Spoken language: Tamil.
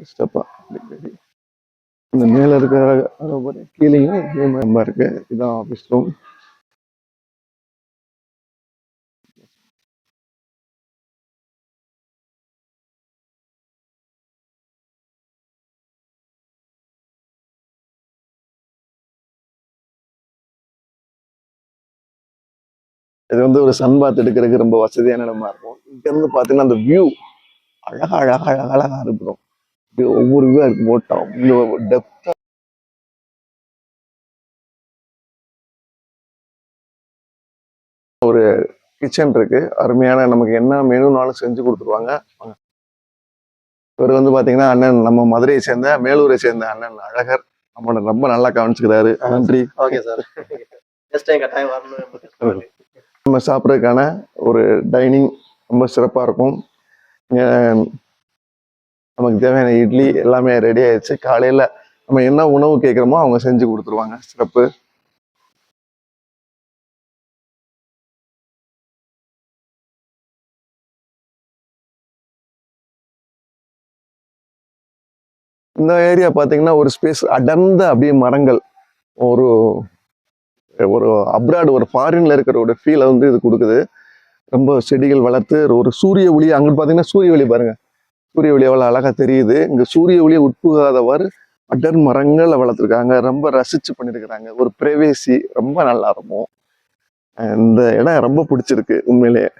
ஸ்டெப்பா இந்த மேல இருக்கிற கீழேயும் இதே மாதிரி இருக்கு. இதான் ஆஃபீஸ் ரூம் இது வந்து ஒரு சன் பாத் எடுக்கிறதுக்கு ரொம்ப வசதியான இடமா இருக்கும். இங்க இருந்து பாத்தீங்கன்னா அந்த வியூ அழகா அழகா அழகா அழகா இருக்கும் இது ஒவ்வொரு வியூவா இருக்கும் போட்டா அவ்வளோ டெப்தா ஒரு கிச்சன் இருக்கு. அருமையான நமக்கு என்ன மெனுனாலும் செஞ்சு கொடுத்துருவாங்க. வாங்க. இவர் வந்து பாத்தீங்கன்னா அண்ணன் நம்ம மதுரையை சேர்ந்த மேலூரை சேர்ந்த அண்ணன் அழகர். நம்மளோட ரொம்ப நல்லா கவனிச்சுக்கிறாரு. நன்றி. Okay sir. நெக்ஸ்ட் டைம் கட்டாயம் வரணும். நம்ம சாப்பிட்றதுக்கான ஒரு டைனிங் ரொம்ப சிறப்பாக இருக்கும். நமக்கு தேவையான இட்லி எல்லாமே ரெடி ஆயிடுச்சு. காலையில் நம்ம என்ன உணவு கேட்குறோமோ அவங்க செஞ்சு கொடுத்துருவாங்க. சிறப்பு. இந்த ஏரியா பார்த்தீங்கன்னா ஒரு ஸ்பேஸ் அடர்ந்த அப்படியே மரங்கள். ஒரு ஒரு அப்ராட் ஒரு ஃபாரின்ல இருக்கிற ஒரு ஃபீலை வந்து இது கொடுக்குது. ரொம்ப செடிகள் வளர்த்து ஒரு சூரிய ஒளி அங்கே பார்த்தீங்கன்னா சூரிய ஒளி பாருங்க. சூரிய ஒளி எவ்வளோ அழகாக தெரியுது. இங்கே சூரிய ஒளியை உட்புகாதவாறு அடர் மரங்களை வளர்த்துருக்காங்க. ரொம்ப ரசிச்சு பண்ணியிருக்கிறாங்க ஒரு பிரைவேசி ரொம்ப நல்லா இருக்கும். இந்த இடம் ரொம்ப பிடிச்சிருக்கு உண்மையிலேயே.